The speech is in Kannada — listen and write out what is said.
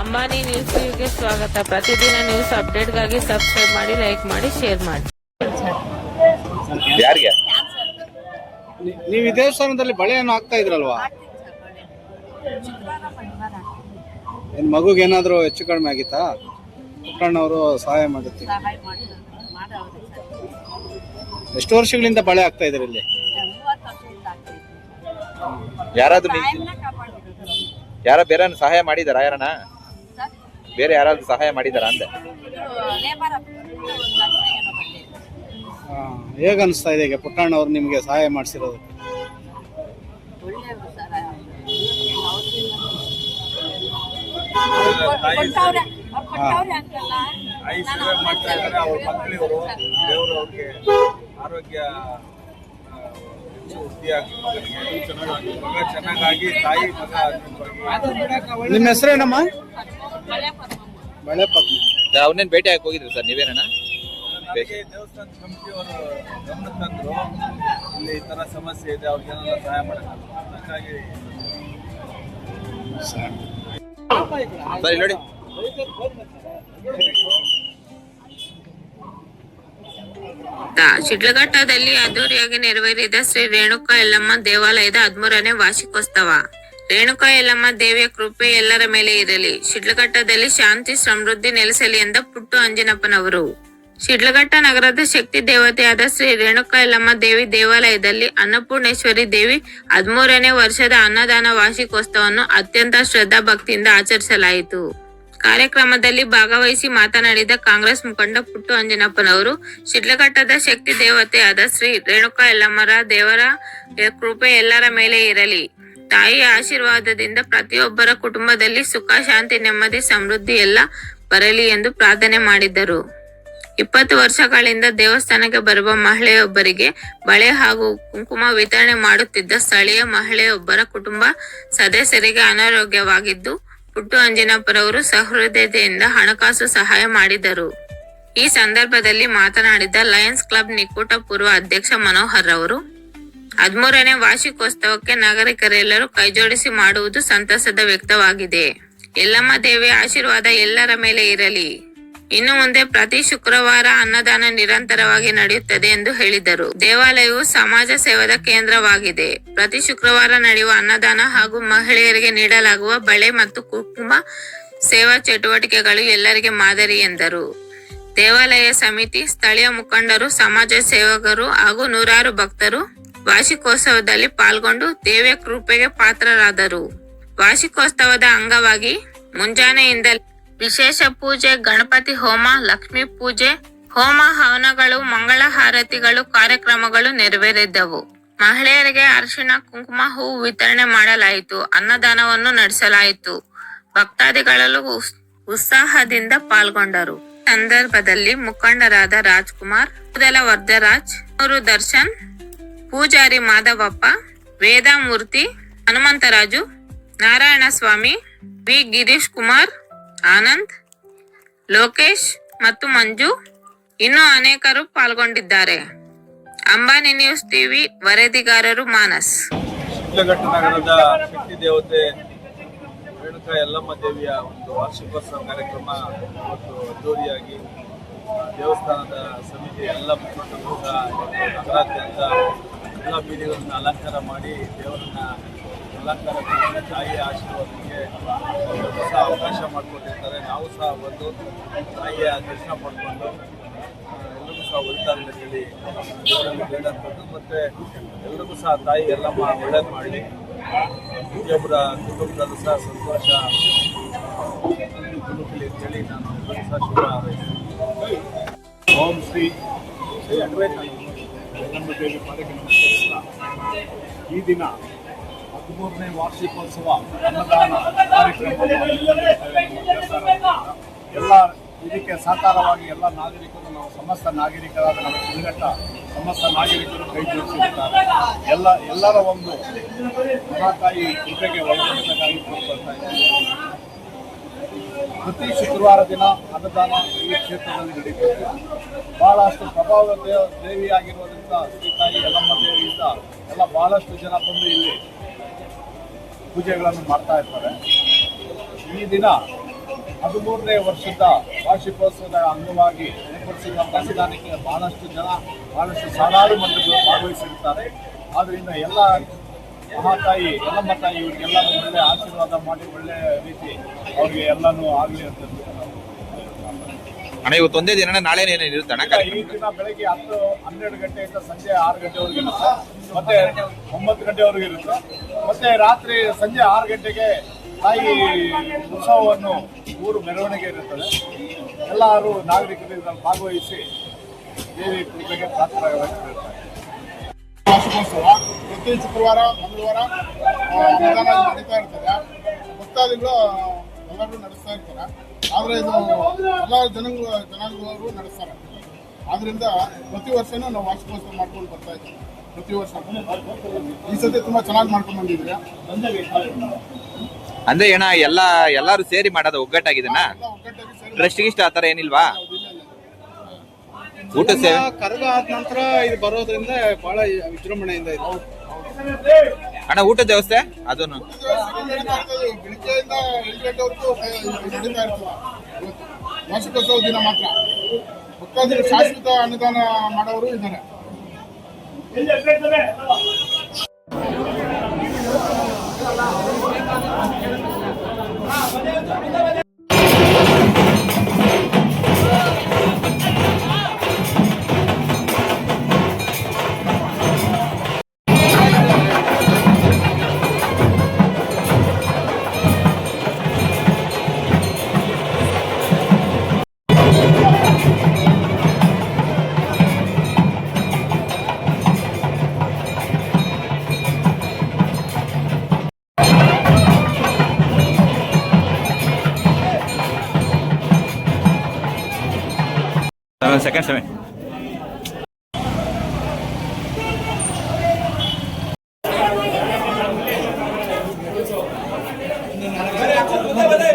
ಅಂಬಾನಿ ನ್ಯೂಸ್ಗೆ ಸ್ವಾಗತ. ಪ್ರತಿದಿನ ನ್ಯೂಸ್ ಅಪ್ಡೇಟ್ಗಾಗಿ ಸಬ್ಸ್ಕ್ರೈಬ್ ಮಾಡಿ ಲೈಕ್ ಮಾಡಿ ಶೇರ್ ಮಾಡಿ. ಯಾರಿಗೆ? ನೀವು ಈ ದೇವಸ್ಥಾನದಲ್ಲಿ ಬಳೆಯನ್ನು ಹಾಕ್ತಾ ಇದ್ರಲ್ವಾ? ನಿನ್ನ ಮಗುಗೆ ಏನಾದ್ರು ಹೆಚ್ಚು ಕಡಿಮೆ ಆಗಿತ್ತಾ? ಪುಟ್ಟಣ್ಣವರು ಸಹಾಯ ಮಾಡುತ್ತೆ. ಸಹಾಯ ಮಾಡಿದ್ರು ಮಾಡವ್ರೆ ಸರ್ ಎಷ್ಟು ವರ್ಷಗಳಿಂದ ಬಳೆ ಹಾಕ್ತಾ ಇದ್ರಿ ಇಲ್ಲಿ? ಯಾರಾದ್ರೂ ಯಾರ ಬೇರೆ ಸಹಾಯ ಮಾಡಿದಾರ ಯಾರನ ಸರ್ ಬೇರೆ ಯಾರಾದ್ರೂ ಸಹಾಯ ಮಾಡಿದಾರ ಅಂದೆ? ಹೇಗ್ ಅನಿಸ್ತಾ ಇದೆ ಈಗ ಪುಟ್ಟಣ್ಣವ್ರು ನಿಮಗೆ ಸಹಾಯ ಮಾಡಿಸಿರೋದು? ಅವ್ರ ಆರೋಗ್ಯ ನಿಮ್ಮ ಹೆಸರೇನಮ್ಮ? ಮಳೆ ಪದ್ಮ. ಅವನೇನ್ ಭೇಟಿ ಹಾಕಿ ಹೋಗಿದ್ರು ಸರ್ ನೀವೇನಣ್ಣ? ನನಗೆ ದೇವಸ್ಥಾನ ಕಮಿಟಿಯವರು ಗಮನ ತಂದ್ರು. ಇಲ್ಲಿ ಈ ತರ ಸಮಸ್ಯೆ ಇದೆ ಅವ್ರಿಗೆ ಏನಾದ್ರು ಸಹಾಯ ಮಾಡೋಣ ಹಾಗಾಗಿ ಸರ್ ಇಲ್ಲಿ ನೋಡಿ ಶಿಡ್ಲಘಟ್ಟದಲ್ಲಿ ಅದ್ದೂರಿಯಾಗಿ ನೆರವೇರಿದ ಶ್ರೀ ರೇಣುಕಾ ಯಲ್ಲಮ್ಮ ದೇವಾಲಯದ ಹದಿಮೂರನೇ ವಾರ್ಷಿಕೋತ್ಸವ. ರೇಣುಕಾ ಯಲ್ಲಮ್ಮ ದೇವಿಯ ಕೃಪೆ ಎಲ್ಲರ ಮೇಲೆ ಇರಲಿ. ಶಿಡ್ಲಘಟ್ಟದಲ್ಲಿ ಶಾಂತಿ ಸಮೃದ್ಧಿ ನೆಲೆಸಲಿ ಎಂದ ಪುಟ್ಟು ಅಂಜನಪ್ಪನವರು. ಶಿಡ್ಲಘಟ್ಟ ನಗರದ ಶಕ್ತಿ ದೇವತೆಯಾದ ಶ್ರೀ ರೇಣುಕಾ ಯಲ್ಲಮ್ಮ ದೇವಿ ದೇವಾಲಯದಲ್ಲಿ ಅನ್ನಪೂರ್ಣೇಶ್ವರಿ ದೇವಿ ಹದಿಮೂರನೇ ವರ್ಷದ ಅನ್ನದಾನ ವಾರ್ಷಿಕೋತ್ಸವವನ್ನು ಅತ್ಯಂತ ಶ್ರದ್ಧಾ ಭಕ್ತಿಯಿಂದ ಆಚರಿಸಲಾಯಿತು. ಕಾರ್ಯಕ್ರಮದಲ್ಲಿ ಭಾಗವಹಿಸಿ ಮಾತನಾಡಿದ ಕಾಂಗ್ರೆಸ್ ಮುಖಂಡ ಪುಟ್ಟು ಅಂಜನಪ್ಪನವರು, ಶಿಡ್ಲಘಟ್ಟದ ಶಕ್ತಿ ದೇವತೆಯಾದ ಶ್ರೀ ರೇಣುಕಾ ಯಲ್ಲಮ್ಮರ ದೇವರ ಕೃಪೆ ಎಲ್ಲರ ಮೇಲೆ ಇರಲಿ. ತಾಯಿಯ ಆಶೀರ್ವಾದದಿಂದ ಪ್ರತಿಯೊಬ್ಬರ ಕುಟುಂಬದಲ್ಲಿ ಸುಖ, ಶಾಂತಿ, ನೆಮ್ಮದಿ, ಸಮೃದ್ಧಿ ಎಲ್ಲ ಬರಲಿ ಎಂದು ಪ್ರಾರ್ಥನೆ ಮಾಡಿದ್ದರು ಇಪ್ಪತ್ತು ವರ್ಷಗಳಿಂದ ದೇವಸ್ಥಾನಕ್ಕೆ ಬರುವ ಮಹಿಳೆಯೊಬ್ಬರಿಗೆ ಬಳೆ ಹಾಗೂ ಕುಂಕುಮ ವಿತರಣೆ ಮಾಡುತ್ತಿದ್ದ ಸ್ಥಳೀಯ ಮಹಿಳೆಯೊಬ್ಬರ ಕುಟುಂಬ ಸದಸ್ಯರಿಗೆ ಅನಾರೋಗ್ಯವಾಗಿದ್ದು, ಪುಟ್ಟು ಅಂಜನಪ್ಪರವರು ಸಹೃದಯತೆಯಿಂದ ಹಣಕಾಸು ಸಹಾಯ ಮಾಡಿದರು. ಈ ಸಂದರ್ಭದಲ್ಲಿ ಮಾತನಾಡಿದ ಲಯನ್ಸ್ ಕ್ಲಬ್ ನಿಕೂಟ ಪೂರ್ವ ಅಧ್ಯಕ್ಷ ಮನೋಹರ್ ಅವರು ಹದಿಮೂರನೇ ವಾರ್ಷಿಕೋತ್ಸವಕ್ಕೆ ನಾಗರಿಕರೆಲ್ಲರೂ ಕೈಜೋಡಿಸಿ ಮಾಡುವುದು ಸಂತಸದ ವ್ಯಕ್ತವಾಗಿದೆ. ಯಲ್ಲಮ್ಮ ದೇವಿ ಆಶೀರ್ವಾದ ಎಲ್ಲರ ಮೇಲೆ ಇರಲಿ. ಇನ್ನು ಮುಂದೆ ಪ್ರತಿ ಶುಕ್ರವಾರ ಅನ್ನದಾನ ನಿರಂತರವಾಗಿ ನಡೆಯುತ್ತದೆ ಎಂದು ಹೇಳಿದರು. ದೇವಾಲಯವು ಸಮಾಜ ಸೇವದ ಕೇಂದ್ರವಾಗಿದೆ. ಪ್ರತಿ ಶುಕ್ರವಾರ ನಡೆಯುವ ಅನ್ನದಾನ ಹಾಗೂ ಮಹಿಳೆಯರಿಗೆ ನೀಡಲಾಗುವ ಬಳೆ ಮತ್ತು ಕುಟುಂಬ ಸೇವಾ ಚಟುವಟಿಕೆಗಳು ಎಲ್ಲರಿಗೆ ಮಾದರಿ ಎಂದರು. ದೇವಾಲಯ ಸಮಿತಿ ಸ್ಥಳೀಯ ಮುಖಂಡರು, ಸಮಾಜ ಸೇವಕರು ಹಾಗೂ ನೂರಾರು ಭಕ್ತರು ವಾರ್ಷಿಕೋತ್ಸವದಲ್ಲಿ ಪಾಲ್ಗೊಂಡು ದೇವಿಯ ಕೃಪೆಗೆ ಪಾತ್ರರಾದರು. ವಾರ್ಷಿಕೋತ್ಸವದ ಅಂಗವಾಗಿ ಮುಂಜಾನೆಯಿಂದ ವಿಶೇಷ ಪೂಜೆ, ಗಣಪತಿ ಹೋಮ, ಲಕ್ಷ್ಮೀ ಪೂಜೆ, ಹೋಮ ಹವನಗಳು, ಮಂಗಳ ಹಾರತಿಗಳು ಕಾರ್ಯಕ್ರಮಗಳು ನೆರವೇರಿದ್ದವು ಮಹಿಳೆಯರಿಗೆ ಅರಿಶಿಣ, ಕುಂಕುಮ, ಹೂವು ವಿತರಣೆ ಮಾಡಲಾಯಿತು. ಅನ್ನದಾನವನ್ನು ನಡೆಸಲಾಯಿತು. ಭಕ್ತಾದಿಗಳಲ್ಲೂ ಉತ್ಸಾಹದಿಂದ ಪಾಲ್ಗೊಂಡರು. ಸಂದರ್ಭದಲ್ಲಿ ಮುಖಂಡರಾದ ರಾಜ್ಕುಮಾರ್ ಕೂದಲ ವರ್ಧರಾಜ್ ಅವರು ದರ್ಶನ್ ಪೂಜಾರಿ ಮಾಧವಪ್ಪ, ವೇದಾಮೂರ್ತಿ, ಹನುಮಂತರಾಜು, ನಾರಾಯಣಸ್ವಾಮಿ, ವಿ. ಗಿರೀಶ್ ಕುಮಾರ್ ಆನಂದ್, ಲೋಕೇಶ್ ಮತ್ತು ಮಂಜು ಇನ್ನೂ ಅನೇಕರು ಪಾಲ್ಗೊಂಡಿದ್ದಾರೆ. ಅಂಬಾನಿ ನ್ಯೂಸ್ ಟಿವಿ ವರದಿಗಾರರು ಮಾನಸ್. ನಗರದ ದೇವತೆ ರೇಣುಕಾ ಯಲ್ಲಮ್ಮ ದೇವಿಯ ಒಂದು ವಾರ್ಷಿಕೋತ್ಸವ ಕಾರ್ಯಕ್ರಮ ಇವತ್ತು ಅದ್ದೂರಿಯಾಗಿ ದೇವಸ್ಥಾನದ ಸಮಿತಿ ಎಲ್ಲ ಮುಖಂಡರು ಸಹ ನಗರಾದ್ಯಂತ ಎಲ್ಲ ಬೀದಿಗಳನ್ನು ಅಲಂಕಾರ ಮಾಡಿ ದೇವರನ್ನ ಅಲಂಕಾರ ಮಾಡಿ ತಾಯಿಯ ಆಶೀರ್ವಾದಕ್ಕೆ ಒಂದು ಹೊಸ ಅವಕಾಶ ಮಾಡಿಕೊಟ್ಟಿರ್ತಾರೆ. ನಾವು ಸಹ ಬಂದು ತಾಯಿಯ ದರ್ಶನ ಪಡ್ಕೊಂಡು ಎಲ್ಲರಿಗೂ ಸಹ ಒಳಿತಾರೆ ಅಂತೇಳಿ ದೇವರಲ್ಲಿ ಬೇಡಂಥದ್ದು ಮತ್ತು ಎಲ್ರಿಗೂ ಸಹ ತಾಯಿ ಎಲ್ಲಮ್ಮ ಒಳ್ಳೇದು ಮಾಡಲಿ. ಪ್ರತಿಯೊಬ್ಬರ ಕುಟುಂಬದಲ್ಲೂ ಸಹ ಸಂತೋಷ. ತುಳುಕಲಿ ಅಂತೇಳಿ ನಾನು ಸಹ ಶುಭ ಹಾರೈಸ್ತೀನಿ. ಓಂ ಶ್ರೀ ಶ್ರೀ ನಮ್ಮ ದೇವಿ ಪಾದಕ್ಕೆ ನಮಸ್ಕರಿಸ್ತಾ ಈ ದಿನ ಹದಿಮೂರನೇ ವಾರ್ಷಿಕೋತ್ಸವ ಅನ್ನದಾನ ಎಲ್ಲ ಇದಕ್ಕೆ ಸಾಕಾರವಾಗಿ ಎಲ್ಲ ನಾಗರಿಕರು, ನಾವು ಸಮಸ್ತ ನಾಗರಿಕರಾದ ನಮ್ಮ ಸಂಘಟ, ಸಮಸ್ತ ನಾಗರಿಕರು ಕೈ ಜೋಡಿಸಿರುತ್ತಾರೆ. ಎಲ್ಲ, ಎಲ್ಲರ ಒಂದು ಮಹಾತಾಯಿ ಕೃಪೆಗೆ ಒಳಪಡಬೇಕಾಗಿ ಕೋರ್ಕೊಳ್ತಾ ಇದ್ದೀವಿ ಪ್ರತಿ ಶುಕ್ರವಾರ ದಿನ ಅನ್ನದಾನ ಈ ಕ್ಷೇತ್ರದಲ್ಲಿ ನಡೀತದೆ. ಬಹಳಷ್ಟು ಪ್ರಭಾವ ದೇವ ದೇವಿಯಾಗಿರೋದ್ರಿಂದ ಶ್ರೀ ತಾಯಿ ಯಲ್ಲಮ್ಮ ದೇವಿಯಿಂದ ಎಲ್ಲ ಬಹಳಷ್ಟು ಜನ ಬಂದು ಇಲ್ಲಿ ಪೂಜೆಗಳನ್ನು ಮಾಡ್ತಾ ಇರ್ತಾರೆ. ಈ ದಿನ ಹದಿಮೂರನೇ ವರ್ಷದ ವಾರ್ಷಿಕೋತ್ಸವದ ಅಂಗವಾಗಿ ಏರ್ಪಡಿಸಿದ ಮತದಾನಕ್ಕೆ ಬಹಳಷ್ಟು ಜನ, ಬಹಳಷ್ಟು ಸಾವಿರಾರು ಮಂದಿಗಳು ಭಾಗವಹಿಸಿರುತ್ತಾರೆ. ಆದ್ದರಿಂದ ಎಲ್ಲ ಮಹಾತಾಯಿ ಎಲ್ಲಮ್ಮ ತಾಯಿ ಇವರಿಗೆಲ್ಲರೂ ಒಳ್ಳೆ ಆಶೀರ್ವಾದ ಮಾಡಿ ಒಳ್ಳೆ ರೀತಿ ಅವ್ರಿಗೆ ಎಲ್ಲನೂ ಆಗಲಿ ಅಂತ ಅಣ್ಣ ಇವತ್ತು ಒಂದೇ ದಿನ ನಾಳೆ ಏನೇನು ಇರುತ್ತೆ ಅಣ್ಣ? ಈ ದಿನ ಬೆಳಗ್ಗೆ ಹತ್ತು ಹನ್ನೆರಡು ಗಂಟೆಯಿಂದ ಸಂಜೆ ಆರು ಗಂಟೆವರೆಗೆ ಇರುತ್ತೆ. ಮತ್ತೆ ಒಂಬತ್ತು ಗಂಟೆವರೆಗೆ ಇರುತ್ತೆ. ಮತ್ತೆ ರಾತ್ರಿ ಸಂಜೆ ಆರು ಗಂಟೆಗೆ ತಾಯಿ ಉತ್ಸವವನ್ನು ಊರು ಮೆರವಣಿಗೆ ಇರುತ್ತದೆ. ಎಲ್ಲರೂ ನಾಗರಿಕರು ಇದರಲ್ಲಿ ಭಾಗವಹಿಸಿ ದೇವಿ ಕೃಪೆಗೆ ಪಾತ್ರರಾಗಿರ್ತಾರೆ ವಾರ್ಷಿಕೋತ್ಸವ ಪ್ರತಿ ಶುಕ್ರವಾರ ಮಂಗಳವಾರ ಆ, ಅನ್ನದಾನ ನಡೀತಾ ಇರ್ತದೆ. ಭಕ್ತಾದಿಗಳು ಎಲ್ಲರೂ ನಡೆಸ್ತಾ ಇರ್ತಾರೆ. ಆದರೆ ಇದು ಎಲ್ಲ ಜನಾಂಗ ಜನಾಂಗದವರು ನಡೆಸ್ತಾರೆ. ಆದ್ರಿಂದ ಪ್ರತಿ ವರ್ಷನೂ ನಾವು ವಾರ್ಷಿಕೋತ್ಸವ ಮಾಡ್ಕೊಂಡು ಬರ್ತಾ ಇದ್ದೀವಿ. ಪ್ರತಿ ವರ್ಷ. ಈ ಸತಿ ತುಂಬಾ ಚೆನ್ನಾಗಿ ಮಾಡ್ಕೊಂಡು ಬಂದಿದ್ರೆ ಅಂದ್ರೆ ಏನ ಎಲ್ಲ ಎಲ್ಲಾರು ಸೇರಿ ಮಾಡೋದು ಒಗ್ಗಟ್ಟಾಗಿದೆನಾ ಒಗ್ಗಟ್ಟಾಗಿ ಆತರ ಏನಿಲ್ವಾ? ಇಲ್ಲ, ಇಲ್ಲ. ಊಟ ಸೇವೆ? ಕರಗ ಆದ ನಂತರ ಇದು ಬರೋದ್ರಿಂದ ಬಹಳ ವಿಜೃಂಭಣೆಯಿಂದ ಇದೆ. ಅಣ್ಣ ಊಟದ ವ್ಯವಸ್ಥೆ? ಅದನ್ನು. ಬೆಳಿಗ್ಗೆಯಿಂದ ಎಂಟು ಗಂಟೆವರೆಗೂ ನಡೀತಾ ಇರ್ತದೆ ವಾರ್ಷಿಕೋತ್ಸವ ದಿನ ಮಾತ್ರ ಭಕ್ತಾದಿಗಳು ಶಾಶ್ವತ ಅನುದಾನ ಮಾಡೋರು ಇದ್ದಾರೆ Vamos a sacárseme. Gracias.